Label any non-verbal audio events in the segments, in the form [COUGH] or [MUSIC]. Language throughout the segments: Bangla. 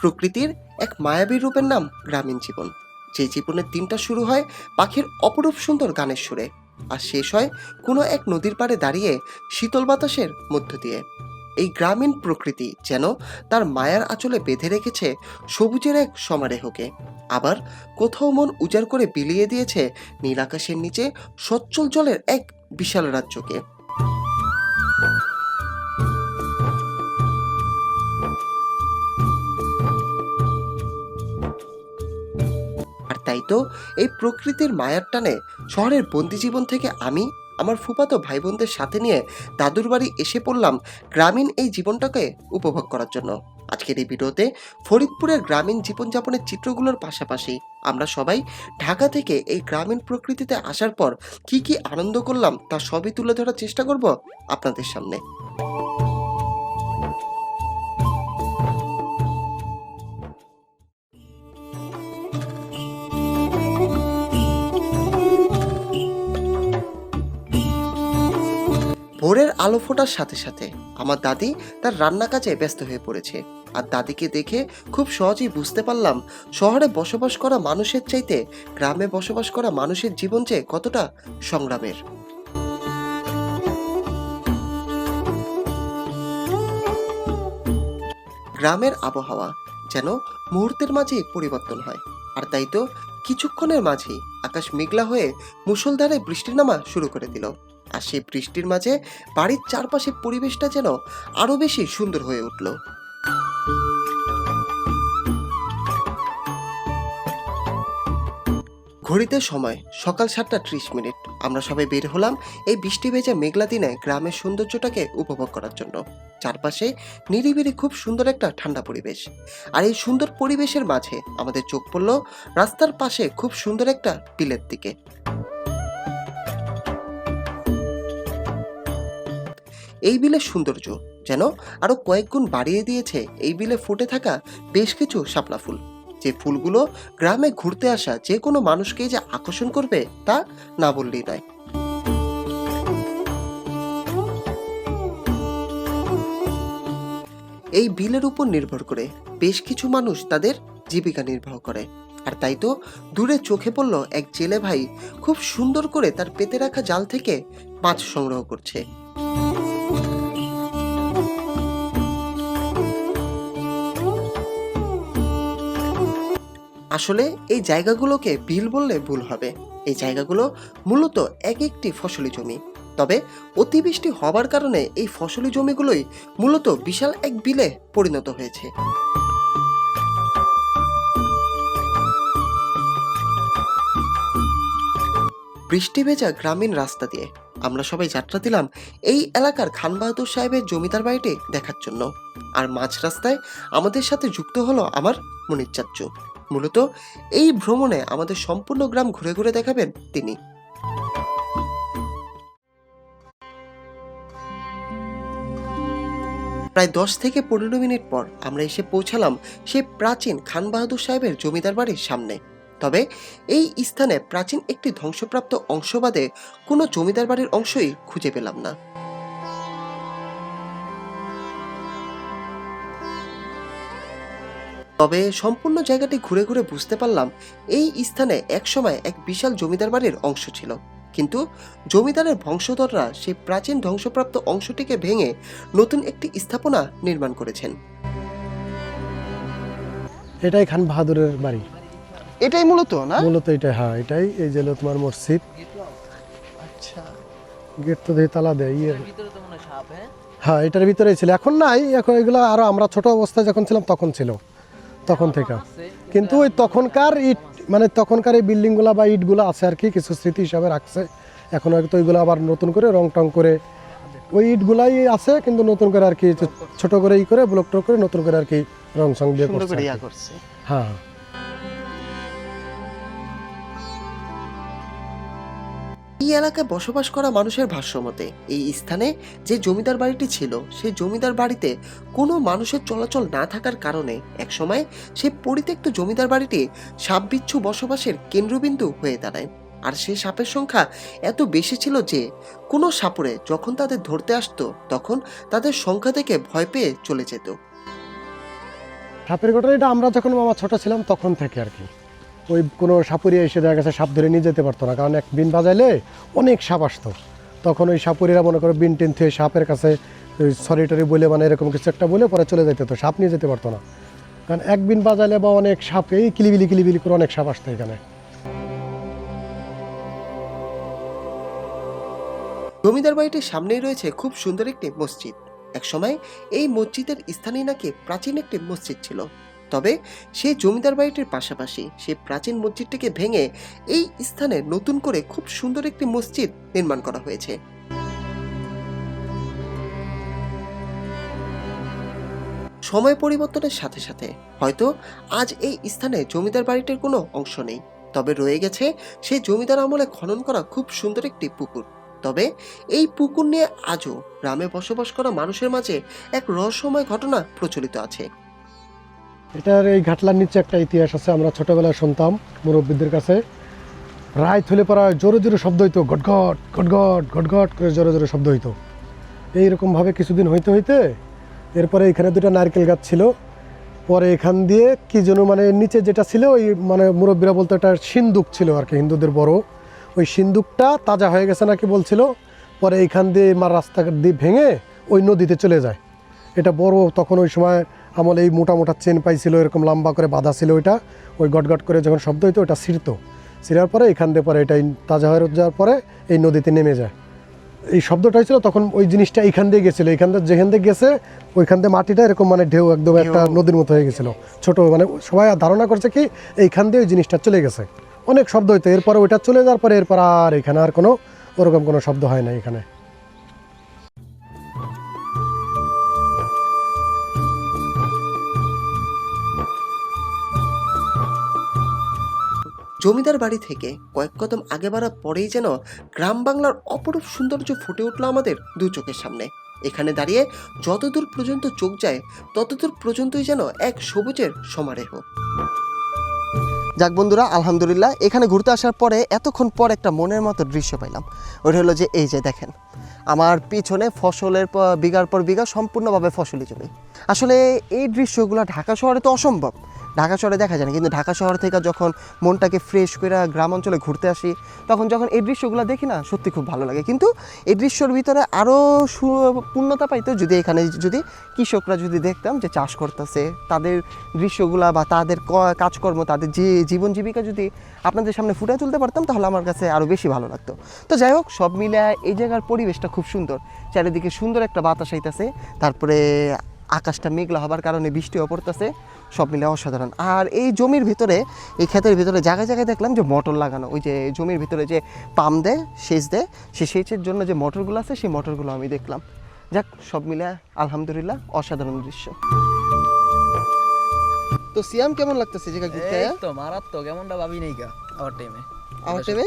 প্রকৃতির এক মায়াবী রূপের নাম গ্রামীণ জীবন। যে জীবনের দিনটা শুরু হয় পাখির অপরূপ সুন্দর গানের সুরে আর শেষ হয় কোনো এক নদীর পাড়ে দাঁড়িয়ে শীতল বাতাসের মধ্য দিয়ে। এই গ্রামীণ প্রকৃতি যেন তার মায়ার আঁচলে বেঁধে রেখেছে সবুজের এক সমারেহকে। আবার কোথাও মন উজাড় করে বিলিয়ে দিয়েছে নীল আকাশের নিচে সচ্ছল জলের এক বিশাল রাজ্যকে। তাই তো? এই প্রকৃতির মায়ার টানে শহরের বন্দি জীবন থেকে আমি, আমার ফুপাতো ভাই বোনদের সাথে নিয়ে দাদুর বাড়ি এসে পড়লাম গ্রামীণ এই জীবনটাকে উপভোগ করার জন্য। আজকের এই ভিডিওতে ফরিদপুরের গ্রামীণ জীবনযাপনের চিত্রগুলোর পাশাপাশি আমরা সবাই ঢাকা থেকে এই গ্রামীণ প্রকৃতিতে আসার পর কি কি আনন্দ করলাম তা সবই তুলে ধরার চেষ্টা করব আপনাদের সামনে। ভোরের আলো ফোটার সাথে সাথে আমার দাদি তার রান্না কাজে ব্যস্ত হয়ে পড়েছে। আর দাদিকে দেখে খুব সহজেই বুঝতে পারলাম শহরে বসবাস করা মানুষের চাইতে গ্রামে বসবাস করা মানুষের জীবন যে কতটা সংগ্রামের। গ্রামের আবহাওয়া যেন মুহূর্তের মাঝেই পরিবর্তন হয়। আর তাই তো কিছুক্ষণের মাঝেই আকাশ মেঘলা হয়ে মুষলধারে বৃষ্টি নামা শুরু করে দিল। আর সেই বৃষ্টির মাঝে বাড়ির চারপাশে পরিবেশটা যেন আরও বেশি সুন্দর হয়ে উঠল। ঘড়িতে সময়, সকাল সাতটা ত্রিশ মিনিট। আমরা সবাই বের হলাম এই বৃষ্টি ভেজা মেঘলা দিনে গ্রামের সৌন্দর্যটাকে উপভোগ করার জন্য। চারপাশে নিরিবিলি খুব সুন্দর একটা ঠান্ডা পরিবেশ। আর এই সুন্দর পরিবেশের মাঝে আমাদের চোখ পড়ল রাস্তার পাশে খুব সুন্দর একটা বিলের দিকে। এই বিলের সৌন্দর্য যেন আরও কয়েক গুণ বাড়িয়ে দিয়েছে এই বিলে ফুটে থাকা বেশ কিছু শাপলা ফুল। যে ফুলগুলো গ্রামে ঘুরতে আসা যে কোনো মানুষকে যে আকর্ষণ করবে তা না বললেই নয়। এই বিলের উপর নির্ভর করে বেশ কিছু মানুষ তাদের জীবিকা নির্বাহ করে। আর তাই তো দূরে চোখে পড়ল এক জেলে ভাই খুব সুন্দর করে তার পেতে রাখা জাল থেকে মাছ সংগ্রহ করছে। আসলে এই জায়গাগুলোকে বিল বললে ভুল হবে। এই জায়গাগুলো মূলত এক একটি ফসলি জমি। তবে অতিবৃষ্টি হবার কারণে এই ফসলি জমিগুলোই মূলত বিশাল এক বিলে পরিণত হয়েছে। বৃষ্টি ভেজা গ্রামীণ রাস্তা দিয়ে আমরা সবাই যাত্রা দিলাম এই এলাকার খান বাহাদুর সাহেবের জমিদার বাড়িটি দেখার জন্য। আর মাঝ রাস্তায় আমাদের সাথে যুক্ত হলো আমার মনির চাচ্চু। মূলত এই ভ্রমণে আমাদের সম্পূর্ণ গ্রাম ঘুরে ঘুরে দেখাবেন তিনি। প্রায় দশ থেকে পনেরো মিনিট পর আমরা এসে পৌঁছালাম সেই প্রাচীন খান বাহাদুর সাহেবের জমিদার বাড়ির সামনে। তবে এই স্থানে প্রাচীন একটি ধ্বংসপ্রাপ্ত অংশ বাদে কোনো জমিদার বাড়ির অংশই খুঁজে পেলাম না। তবে সম্পূর্ণ জায়গাটি ঘুরে ঘুরে বুঝতে পারলাম এই স্থানে একসময় এক বিশাল জমিদার বাড়ির অংশ ছিল। কিন্তু জমিদারের বংশধররা সেই প্রাচীন ধ্বংসপ্রাপ্ত অংশটিকে ভেঙে নতুন একটি স্থাপনা নির্মাণ করেছেন। এটাই খান বাহাদুরের বাড়ি। এটাই মূলত না? মূলত এটা হ্যাঁ এটাই। এই যে তোমার মসজিদ। আচ্ছা। গেট তো দিয়ে তালা দেয় ইয়ে। ভিতরে তো মনে হয় সাপ হ্যাঁ? হ্যাঁ এটার ভিতরেই ছিল। এখন নাই এখন এগুলো আরও আমরা ছোট অবস্থায় যখন ছিলাম তখন ছিল। তখন থেকে। কিন্তু ওই তখনকার ইট মানে তখনকার এই বিল্ডিংগুলো বা ইটগুলো আছে আর কি কিছু স্মৃতি হিসাবে রাখছে। এখন হয়তো ওইগুলো আবার নতুন করে রং টং করে ওই ইটগুলাই আছে কিন্তু নতুন করে আর কি ছোট করে ই করে ব্লক টক করে নতুন করে আর কি রং সং দিয়ে। করছে। হ্যাঁ। এই এলাকায় বসবাস করা মানুষের ভাষ্য মতে এই স্থানে যে জমিদার বাড়িটি ছিল সেই জমিদার বাড়িতে কোনো মানুষের চলাচল না থাকার কারণে একসময় সেই পরিত্যক্ত জমিদার বাড়িটি সাপ বিচ্ছু বসবাসের কেন্দ্রবিন্দু হয়ে দাঁড়ায়। আর সেই সাপের সংখ্যা এত বেশি ছিল যে, কোনো সাপড়ে যখন তাদের ধরতে আসতো, তখন তাদের সংখ্যা থেকে ভয় পেয়ে চলে যেত। সাপের ঘটনা এটা আমরা যখন মামা ছোট ছিলাম, তখন থেকে আর কি। ওই কোনো সাপুরিয়া এসে দেখা গেছে, সাপ ধরে নিয়ে যেতে পারতো না। কারণ এক বিন বাজাইলে অনেক সাপ আসতো। তখন ওই সাপুরিরা মনে করো বিন টিন থুয়ে সাপের কাছে সরি টরি বলে মানে এরকম কিছু একটা বলে পরে চলে যেতে তো, সাপ নিয়ে যেতে পারতো না। কারণ এক বিন বাজাইলে বা অনেক সাপ, এই কিলিবিলি কিলিবিলি করে অনেক সাপ আসতো এখানে। জমিদার বাড়িটির সামনেই রয়েছে খুব সুন্দর একটি মসজিদ। একসময় এই মসজিদের স্থানেই নাকি প্রাচীন একটি মসজিদ ছিল। তবে সেই জমিদার বাড়িটির পাশাপাশি সেই প্রাচীন মসজিদটিকে ভেঙে এই স্থানে নতুন করে খুব সুন্দর একটি মসজিদ নির্মাণ করা হয়েছে। সময় পরিবর্তনের সাথে সাথে হয়তো আজ এই স্থানে জমিদার বাড়িটির কোনো অংশ নেই, তবে রয়ে গেছে সেই জমিদার আমলে খনন করা খুব সুন্দর একটি পুকুর। তবে এই পুকুর নিয়ে আজও গ্রামে বসবাস করা মানুষের মাঝে এক রহস্যময় ঘটনা প্রচলিত আছে। এটার এই ঘাটলার নিচে একটা ইতিহাস আছে, আমরা ছোটবেলায় শুনতাম, মুরব্বীদের কাছে। রায় থলে পড়া জোরে জোরে শব্দ হইতো গটগট গটগট ঘটঘট করে জোরে জোরে শব্দ হইতো। এইরকমভাবে কিছুদিন হইতে হইতে এরপরে এখানে দুটো নারকেল গাছ ছিল। পরে এখান দিয়ে কি যেন মানে নিচে যেটা ছিল, ওই মানে মুরব্বীরা বলতো এটা সিন্দুক ছিল আর কি, হিন্দুদের বড়। ওই সিন্দুকটা তাজা হয়ে গেছে নাকি বলছিল, পরে এইখান দিয়ে মার রাস্তা দিয়ে ভেঙে ওই নদীতে চলে যায়। এটা বড় তখন ওই সময় আমলে এই মোটা মোটা চেন পাইছিল এরকম লম্বা করে বাঁধা ছিল ওইটা। ওই গটগট করে যখন শব্দ হইতো ওটা ছিঁড়ত। ছিঁড়ার পরে এখান দিয়ে পরে এটা তাজা হয়ে যাওয়ার পরে এই নদীতে নেমে যায়। এই শব্দটা হয়েছিল তখন ওই জিনিসটা এইখান দিয়ে গেছিল। এইখান দিয়ে যেখান দিয়ে গেছে ওইখান দিয়ে মাটিটা এরকম মানে ঢেউ একদম একটা নদীর মতো হয়ে গেছিল। ছোট মানে সবাই ধারণা করছে কি এইখান দিয়ে ওই জিনিসটা চলে গেছে। অনেক শব্দ হইতো। এরপরে ওইটা চলে যাওয়ার পরে এরপর আর এখানে আর কোনো ওরকম কোনো শব্দ হয় না এখানে। জমিদার বাড়ি থেকে কয়েক কদম আগে বাড়ার পরেই যেন গ্রাম বাংলার অপরূপ সৌন্দর্য ফুটে উঠল আমাদের দু চোখের সামনে। এখানে দাঁড়িয়ে যতদূর পর্যন্ত চোখ যায়, ততদূর পর্যন্তই যেন এক সবুজের সমারেহ। যাক বন্ধুরা, আলহামদুলিল্লাহ, এখানে ঘুরতে আসার পরে এতক্ষণ পর একটা মনের মতো দৃশ্য পাইলাম। ওটা হলো যে এই যে দেখেন, আমার পিছনে ফসলের বিঘার পর বিঘা সম্পূর্ণভাবে ফসলি জমি। আসলে এই দৃশ্যগুলো ঢাকা শহরে তো অসম্ভব। ঢাকা শহরে দেখা যায় না। কিন্তু ঢাকা শহর থেকে যখন মনটাকে ফ্রেশ করে গ্রাম অঞ্চলে ঘুরতে আসি, তখন যখন এই দৃশ্যগুলো দেখি না, সত্যি খুব ভালো লাগে। কিন্তু এই দৃশ্যর ভিতরে আরও পূর্ণতা পাইতো যদি এখানে যদি কৃষকরা যদি দেখতাম যে চাষ করতেছে, তাদের দৃশ্যগুলা বা তাদের কাজকর্ম, তাদের যে জীবন জীবিকা যদি আপনাদের সামনে ফুটে তুলতে পারতাম, তাহলে আমার কাছে আরও বেশি ভালো লাগতো। তো যাই হোক, সব মিলে এই জায়গার পরিবেশটা খুব সুন্দর। চারিদিকে সুন্দর একটা বাতাস আইতাছে, তারপরে আকাশটা মেঘলা হবার কারণে বৃষ্টিও পড়তেছে। সব মিলে অসাধারণ। আর এই জমির ভিতরে এই ক্ষেতের ভিতরে জায়গায় জায়গায় দেখলাম যে মোটর লাগানো। ওই যে জমির ভিতরে যে পাম্প দেয় সেচ দেয় সে সেচের জন্য যে মোটরগুলো আছে সেই মোটরগুলো আমি দেখলাম। যাক সব মিলে আলহামদুলিল্লাহ অসাধারণ দৃশ্য। তো সিয়াম কেমন লাগতেছে জায়গা ঘুরতে এই তো মারাত্মক এমনটা ভাবি নাই কা আমার টাইমে আমার টাইমে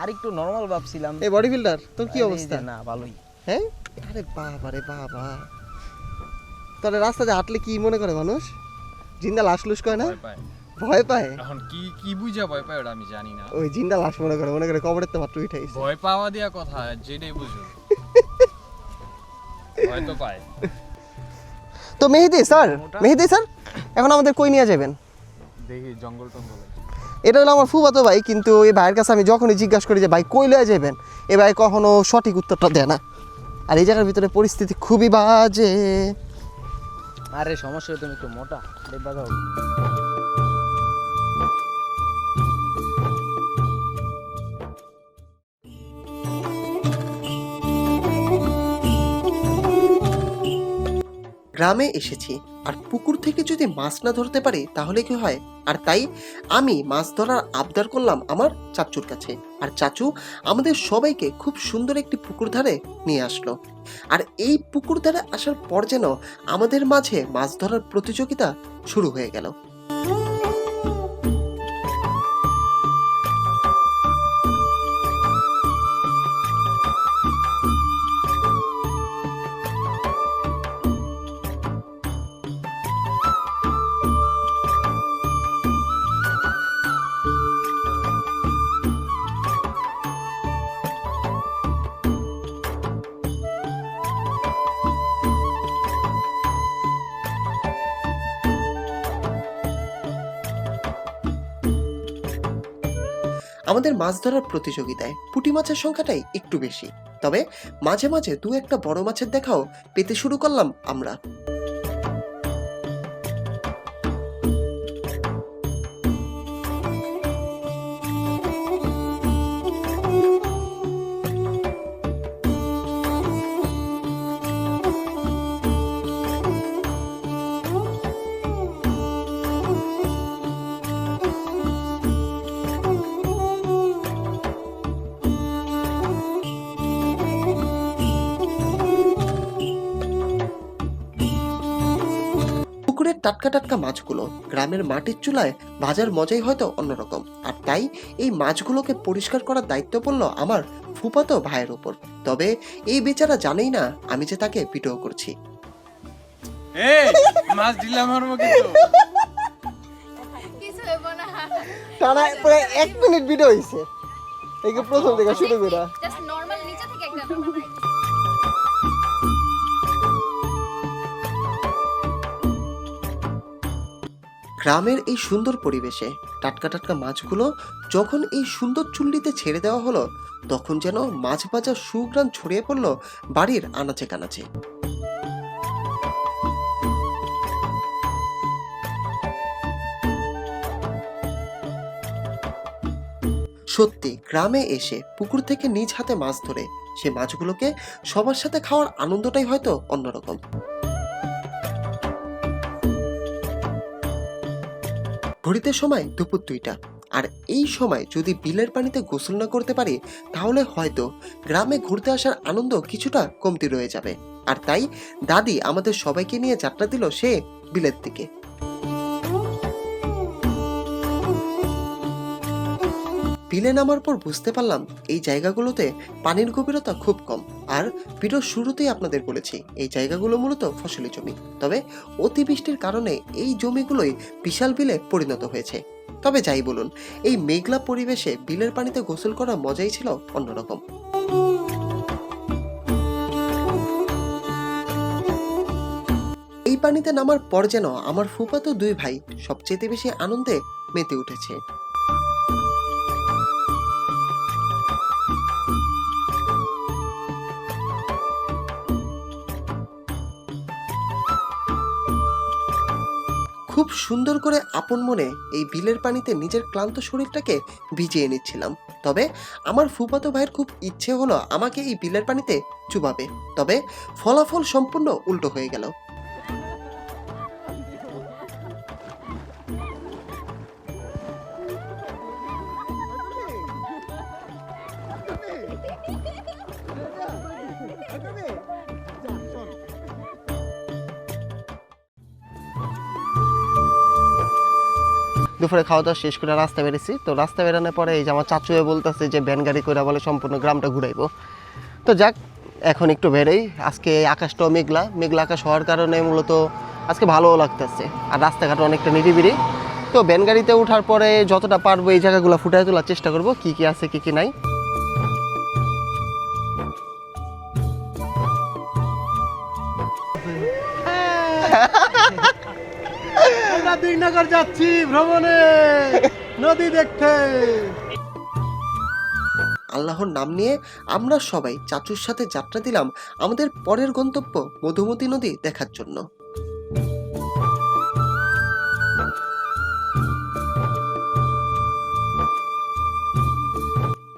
আর একটু নরমাল ভাবছিলাম। এই বডি বিল্ডার তোর কি অবস্থা? না ভালোই। হ্যাঁ? আরে বাবা রে বাবা। তাহলে রাস্তাতে হাঁটলে কি মনে করে মানুষ? জিন্দা লাশ লুস করে না? ভয় পায়। এখন কি কি বুঝা ভয় পায় ওটা আমি জানি না। ওই জিন্দা লাশ মনে করে মনে করে কবরের তো মাত্র উঠাইছে ভয় পাওয়া দিয়া কথা যেটাই বুঝো [LAUGHS] ভয় তো পায়। তো মেহেদি স্যার। মেহেদি স্যার এখন আমাদের কই নিয়ে যাবেন? দেখি জঙ্গল টঙ্গল এটা হলো আমার ফুফাতো ভাই কিন্তু এই ভাইয়ের কাছে আমি যখনই জিজ্ঞাসা করি যে ভাই কই লয়ে যাবেন? এ ভাই কখনো সঠিক উত্তরটা দেয় না। আর এই জায়গার ভিতরে পরিস্থিতি খুবই বাজে। আরে সমস্যা তুমি একটু মোটা দেখবা গ্রামে এসেছি। আর পুকুর থেকে যদি মাছ না ধরতে পারি, তাহলে কি হয়? আর তাই আমি মাছ ধরার আবদার করলাম আমার চাচুর কাছে। আর চাচু আমাদের সবাইকে খুব সুন্দর একটি পুকুর ধারে নিয়ে আসলো। আর এই পুকুর ধারে আসার পর যেন আমাদের মাঝে মাছ ধরার প্রতিযোগিতা শুরু হয়ে গেল। আমাদের মাছ ধরার প্রতিযোগিতায় পুঁটি মাছের সংখ্যাটাই একটু বেশি। তবে মাঝে মাঝে দু একটা বড় মাছের দেখাও পেতে শুরু করলাম আমরা। টাটকা টাটকা মাছগুলো গ্রামের মাটির চুলায় ভাজার মজাই হয়তো অন্যরকম। আর তাই এই মাছগুলোকে পরিষ্কার করার দায়িত্ব পড়ল আমার ফুপাতো ভাইয়ের উপর। তবে এই বেচারা জানেই না আমি যে তাকে ভিডিও করছি। এই মাছ দিলাম আমার মুখে তো। কিছু হইব না। টানা প্রায় এক মিনিট ভিডিও হয়েছে এই প্রথম থেকে শুরু করে। জাস্ট নরমাল নিচে থেকে একটা গ্রামের এই সুন্দর পরিবেশে টাটকা টাটকা মাছগুলো যখন এই সুন্দর চুল্লিতে ছেড়ে দেওয়া হলো, তখন যেন মাছ ভাজার সুগ্রাণ ছড়িয়ে পড়ল বাড়ির আনাচে কানাচে। সত্যি, গ্রামে এসে পুকুর থেকে নিজ হাতে মাছ ধরে সে মাছগুলোকে সবার সাথে খাওয়ার আনন্দটাই হয়তো অন্যরকম। ঘড়িতে সময় দুপুর দুইটা। আর এই সময় যদি বিলের পানিতে গোসল না করতে পারি, তাহলে হয়তো গ্রামে ঘুরতে আসার আনন্দ কিছুটা কমতি রয়ে যাবে। আর তাই দাদি আমাদের সবাইকে নিয়ে যাত্রা দিল সে বিলের দিকে। বিলে নামার পর বুঝতে পারলাম এই জায়গাগুলোতে পানির গভীরতা খুব কম। আর ভিডিওর শুরুতেই আপনাদের বলেছি, এই জায়গাগুলো মূলত ফসলি জমি। তবে অতিবৃষ্টির কারণে এই জমিগুলোই বিশাল বিলে পরিণত হয়েছে। তবে যাই বলুন, এই মেঘলা পরিবেশে বিলের পানিতে গোসল করার মজাই ছিল অন্যরকম। এই পানিতে নামার পর যেন আমার ফুফাতো দুই ভাই সবচেয়ে বেশি আনন্দে মেতে উঠেছে। খুব সুন্দর করে আপন মনে এই বিলের পানিতে নিজের ক্লান্ত শরীরটাকে ভিজিয়ে নিচ্ছিলাম। তবে আমার ফুফাতো ভাইয়ের খুব ইচ্ছে হলো আমাকে এই বিলের পানিতে চুবাবে। তবে ফলাফল সম্পূর্ণ উল্টো হয়ে গেল। দুপুরে খাওয়া দাওয়া শেষ করে রাস্তা বেরিয়েছি। তো রাস্তা বেরানোর পরে এই যে আমার চাচুয়ে বলতেছে যে, ভ্যান গাড়ি করে বলে সম্পূর্ণ গ্রামটা ঘুরাইবো। তো যাক, এখন একটু বেরোই। আজকে আকাশটাও মেঘলা। মেঘলা আকাশ হওয়ার কারণে মূলত আজকে ভালোও লাগতেছে। আর রাস্তাঘাট অনেকটা নিরিবিরি তো ভ্যান গাড়িতে ওঠার পরে যতটা পারব এই জায়গাগুলো ফুটিয়ে তোলার চেষ্টা করব, কি কি আছে, কি কি নাই। আমরা দিগনগর যাচ্ছি ভ্রমণে। নদী দেখতে। আল্লাহর নাম নিয়ে আমরা সবাই চাচুর সাথে যাত্রা দিলাম আমাদের পরের গন্তব্য মধুমতি নদী দেখার জন্য।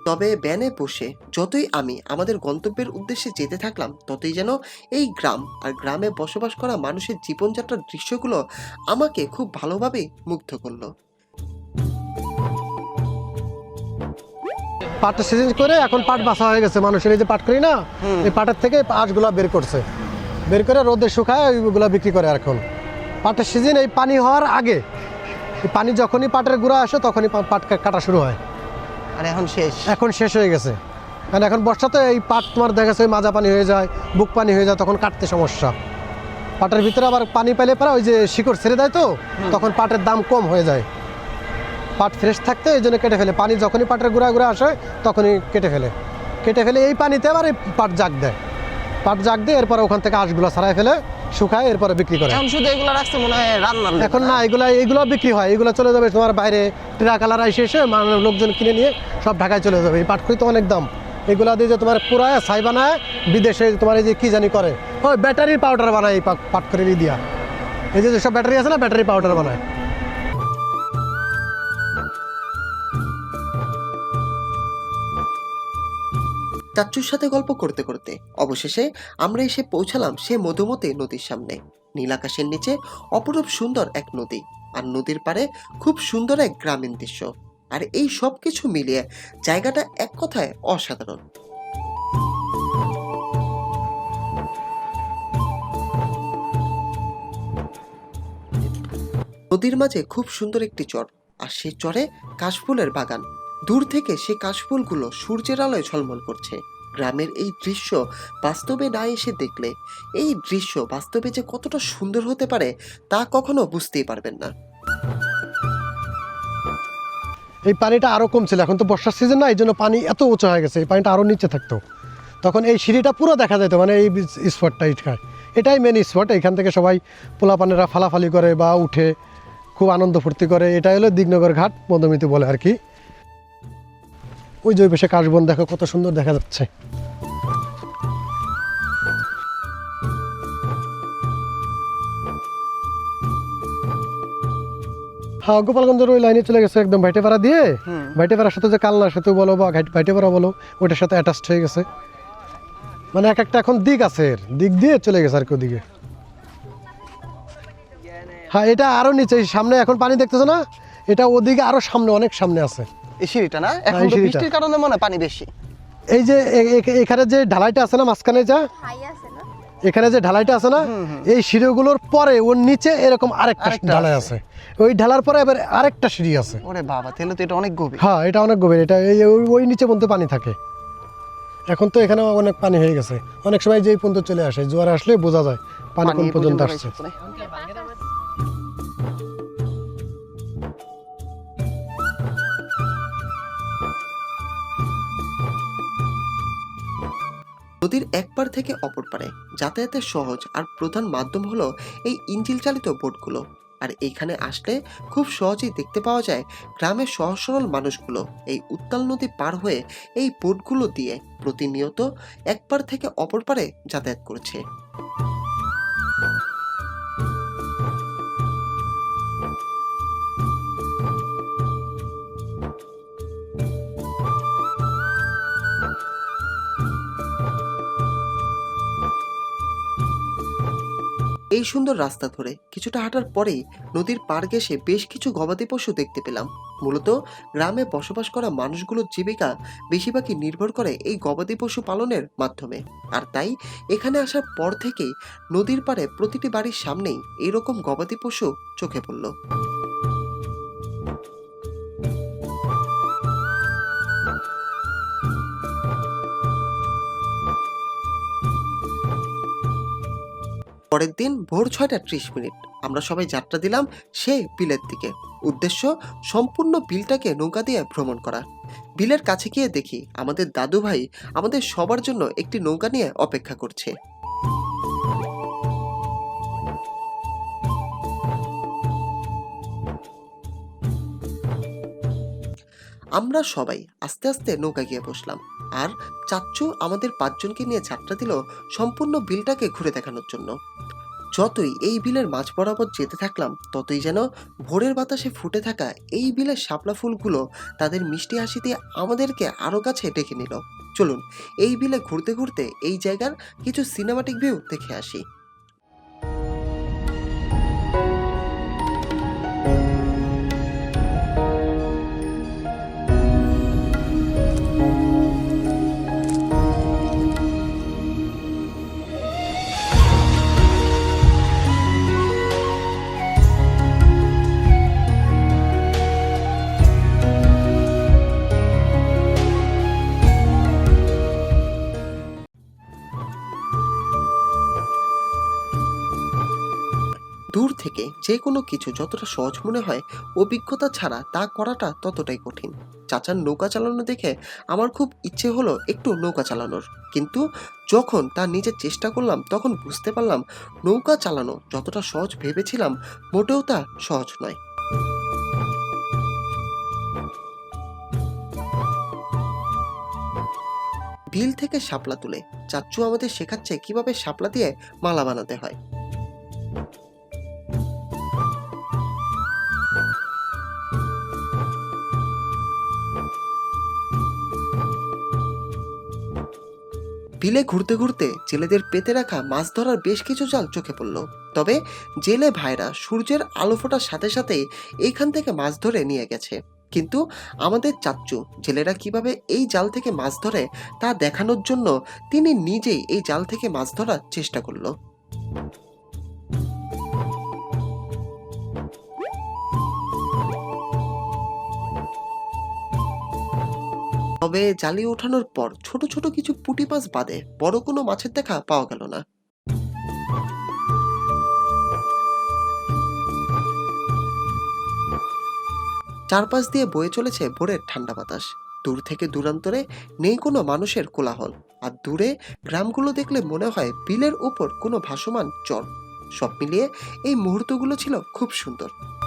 তবে ব্যানে বসে যতই আমি আমাদের গন্তব্যের উদ্দেশ্যে যেতে থাকলাম ততই যেন এই গ্রাম আর গ্রামে বসবাস করা মানুষের জীবনযাত্রার দৃশ্যগুলো আমাকে খুব ভালোভাবে মুগ্ধ করল। পাটের সিজন করে এখন পাট বাসা হয়ে গেছে মানুষের এই যে পাট করি না এই পাটের থেকে আঁশগুলা বের করছে। বের করে রোদে শুকায় ওইগুলা বিক্রি করে এখন। পাটের সিজন এই পানি হওয়ার আগে পানি যখনই পাটের গুঁড়া আসে তখনই পাট কাটা শুরু হয়। আর এখন শেষ। এখন শেষ হয়ে গেছে। কারণ এখন বর্ষাতে এই পাট তোমার দেখা যাচ্ছে মাজা পানি হয়ে যায় বুক পানি হয়ে যায় তখন কাটতে সমস্যা। পাটের ভিতরে আবার পানি পেলে পরে ওই যে শিকড় ছেড়ে দেয় তো তখন পাটের দাম কম হয়ে যায়। পাট ফ্রেশ থাকতে এই জন্য কেটে ফেলে। পানি যখনই পাটের গুঁড়া গুঁড়া আসে তখনই কেটে ফেলে। কেটে ফেলে এই পানিতে আবার এই পাট জাগ দেয়। পাট জাগ দিয়ে এরপর ওখান থেকে আঁশগুলো ছাড়াই ফেলে। শুকায় এরপরে বিক্রি করে। এখন শুধু এগুলো রাখছে মনে হয় রান্নার এখন না এগুলা এগুলো বিক্রি হয়। এগুলো চলে যাবে তোমার বাইরে। ট্রাক কালার এসে এসে মানে লোকজন কিনে নিয়ে সব ঢাকায় চলে যাবে। এই পাটকুড়ি তো অনেক দাম। এগুলা দিয়ে যে তোমার পুরায় ছাই বানায় বিদেশে তোমার এই যে কি জানি করে। ওই ব্যাটারি পাউডার বানায় এই পাট- পাটখড়ি দিয়া এই যে সব ব্যাটারি আছে না ব্যাটারি পাউডার বানায়। চাচ্চুর সাথে গল্প করতে করতে অবশেষে আমরা এসে পৌঁছালাম সে মধুমতি নদীর সামনে। নীল আকাশের নিচে অপরূপ সুন্দর এক নদী আর নদীর পাড়ে খুব সুন্দর এক গ্রামীণ দৃশ্য। আর এই সব কিছু মিলিয়ে জায়গাটা এক কথায় অসাধারণ। নদীর মাঝে খুব সুন্দর একটি চর, আর সেই চরে কাশফুলের বাগান। দূর থেকে সে কাশফুলগুলো সূর্যের আলোয় ঝলমল করছে। গ্রামের এই দৃশ্য বাস্তবে না এসে দেখলে, এই দৃশ্য বাস্তবে যে কতটা সুন্দর হতে পারে তা কখনো বুঝতেই পারবেন না। এই পানিটা আরও কম ছিল এখন তো বর্ষার সিজন না, এই জন্য পানি এত উঁচু হয়ে গেছে, এই পানিটা আরও নিচে থাকতো। তখন এই সিঁড়িটা পুরো দেখা যেত মানে এই স্পটটা ইটকায় এটাই মেন স্পট এখান থেকে সবাই পোলা পোলাপানেরা ফালাফালি করে বা উঠে খুব আনন্দ ফুর্তি করে। এটা হলো দিগনগর ঘাট, মধুমিতি বলে আর কি। ওই যে ওই পাশে কাশবন দেখো কত সুন্দর দেখা যাচ্ছে। হ্যাঁ গোপালগঞ্জের ওই লাইনে চলে গেছে একদম ভাইটেপাড়া দিয়ে। ভাইটেপাড়ার সাথে যে সেতু বলো বা ভাইটেপাড়া বলো ওইটার সাথে অ্যাটাচড হয়ে গেছে। মানে এক একটা এখন দিক আছে এর। দিক দিয়ে চলে গেছে আর কি ওদিকে। হ্যাঁ এটা আরও নিচে সামনে এখন পানি দেখতেছো না? এটা ওদিকে আরও সামনে অনেক সামনে আছে। এই সিঁড়িটা না? এখন তো বৃষ্টির কারণে মনে পানি বেশি। এই যে এখানে যে ঢালাইটা আছে না মাঝখানে যা? হাই আছে না? এখানে যে ঢালাইটা আছে না? এই সিঁড়িগুলোর পরে ওর নিচে এরকম আরেকটা ঢালাই আছে। ওই ঢালার পরে এবার আরেকটা সিঁড়ি আছে। ওরে বাবা তাহলে তো এটা অনেক গভীর। হ্যাঁ এটা অনেক গভীর। এটা এই ওই- নিচে পর্যন্ত পানি থাকে। এখন তো এখানে অনেক পানি হয়ে গেছে। অনেক সময় যেই পর্যন্ত চলে আসে জোয়ার আসলে বোঝা যায় পানি কোন পর্যন্ত আসছে। নদীর এক পার থেকে অপর পারে। যাতায়াতের সহজ আর প্রধান মাধ্যম হলো এই ইঞ্জিল চালিত বোটগুলো। আর এখানে আসলে খুব সহজেই দেখতে পাওয়া যায় গ্রামের সহজ সরল মানুষগুলো এই উত্তাল নদী পার হয়ে এই বোটগুলো দিয়ে প্রতিনিয়ত এক পার থেকে অপর পারে যাতায়াত করছে। এই সুন্দর রাস্তা ধরে কিছুটা হাঁটার পরেই নদীর পার ঘেসে বেশ কিছু গবাদি পশু দেখতে পেলাম। মূলত গ্রামে বসবাস করা মানুষগুলোর জীবিকা বেশিরভাগই নির্ভর করে এই গবাদি পশু পালনের মাধ্যমে। আর তাই এখানে আসার পর থেকেই নদীর পাড়ে প্রতিটি বাড়ির সামনেই এরকম গবাদি পশু চোখে পড়ল। পরের দিন ভোর ছয়টা ত্রিশ মিনিট। আমরা সবাই যাত্রা দিলাম সে বিলের দিকে। উদ্দেশ্য, সম্পূর্ণ বিলটাকে নৌকা দিয়ে ভ্রমণ করা। বিলের কাছে গিয়ে দেখি আমাদের দাদু ভাই আমাদের সবার জন্য একটি নৌকা নিয়ে অপেক্ষা করছে। আমরা সবাই আস্তে আস্তে নৌকা গিয়ে বসলাম। আর চাচ্চু আমাদের পাঁচজনকে নিয়ে যাত্রা দিল সম্পূর্ণ বিলটাকে ঘুরে দেখানোর জন্য। যতই এই বিলের মাঝ বরাবর যেতে থাকলাম, ততই যেন ভোরের বাতাসে ফুটে থাকা এই বিলের শাপলা ফুলগুলো তাদের মিষ্টি হাসি দিয়ে আমাদেরকে আরও কাছে ডেকে নিল। চলুন, এই বিলে ঘুরতে ঘুরতে এই জায়গার কিছু সিনেমাটিক ভিউ দেখে আসি। থেকে যে কোনো কিছু যতটা সহজ মনে হয়, অভিজ্ঞতা ছাড়া তা করাটা ততটাই কঠিন। চাচার নৌকা চালানো দেখে আমার খুব ইচ্ছে হলো একটু নৌকা চালানোর। কিন্তু যখন তা নিজে চেষ্টা করলাম, তখন বুঝতে পারলাম নৌকা চালানো যতটা সহজ ভেবেছিলাম, মোটেও তা সহজ নয়। বিল থেকে শাপলা তুলে। চাচ্চু আমাদের শেখাচ্ছে কীভাবে শাপলা দিয়ে মালা বানাতে হয়। বিলে ঘুরতে ঘুরতে জেলেদের পেতে রাখা মাছ ধরার বেশ কিছু জাল চোখে পড়ল। তবে জেলে ভাইরা সূর্যের আলো ফোটার সাথে সাথে এইখান থেকে মাছ ধরে নিয়ে গেছে। কিন্তু আমাদের চাচ্চু, জেলেরা কীভাবে এই জাল থেকে মাছ ধরে তা দেখানোর জন্য তিনি নিজেই এই জাল থেকে মাছ ধরার চেষ্টা করল। তবে জালি ওঠানোর পর ছোট ছোট কিছু পুঁটি মাছ বাদে বড় কোনো মাছের দেখা পাওয়া গেল না। চারপাশ দিয়ে বয়ে চলেছে ভোরের ঠান্ডা বাতাস। দূর থেকে দূরান্তরে নেই কোনো মানুষের কোলাহল। আর দূরে গ্রামগুলো দেখলে মনে হয় বিলের উপর কোনো ভাসমান চর। সব মিলিয়ে এই মুহূর্তগুলো ছিল খুব সুন্দর।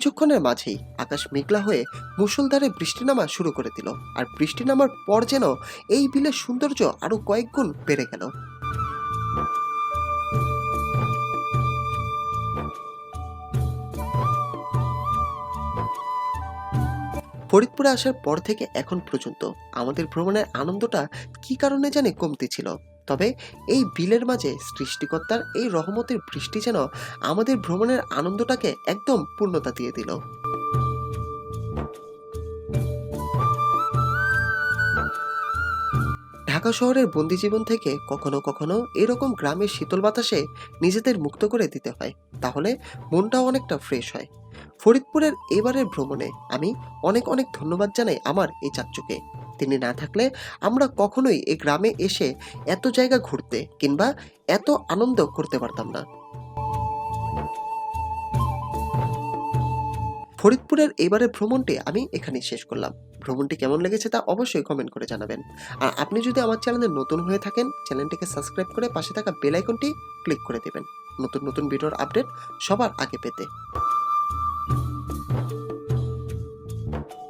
কিছুক্ষণের মাঝেই আকাশ মেঘলা হয়ে মুষলধারে বৃষ্টি নামা শুরু করে দিল, আর বৃষ্টি নামার পর যেন এই বিলের সৌন্দর্য আরও কয়েক গুণ বেড়ে গেল। ফরিদপুরে আসার পর থেকে এখন পর্যন্ত আমাদের ভ্রমণের আনন্দটা কি কারণে জানি কমতি ছিল? তবে এই বিলের মাঝে সৃষ্টিকর্তার এই রহমতের বৃষ্টি যেন আমাদের ভ্রমণের আনন্দটাকে একদম পূর্ণতা দিয়ে দিল। ঢাকা শহরের বন্দি জীবন থেকে কখনো কখনো এরকম গ্রামের শীতল বাতাসে নিজেদের মুক্ত করে দিতে হয়, তাহলে মনটাও অনেকটা ফ্রেশ হয়। ফরিদপুরের এবারের ভ্রমণে আমি অনেক অনেক ধন্যবাদ জানাই আমার এই চাচ্চুকে তিনি না থাকলে আমরা কখনোই এই গ্রামে এসে এত জায়গা ঘুরতে কিংবা এত আনন্দ করতে পারতাম না। ফরিদপুরের এবারের ভ্রমণটি আমি এখানেই শেষ করলাম। ভ্রমণটি কেমন লেগেছে তা অবশ্যই কমেন্ট করে জানাবেন। আর আপনি যদি আমার চ্যানেলে নতুন হয়ে থাকেন, চ্যানেলটিকে সাবস্ক্রাইব করে পাশে থাকা বেল আইকনটি ক্লিক করে দেবেন। নতুন নতুন ভিডিওর আপডেট সবার আগে পেতে।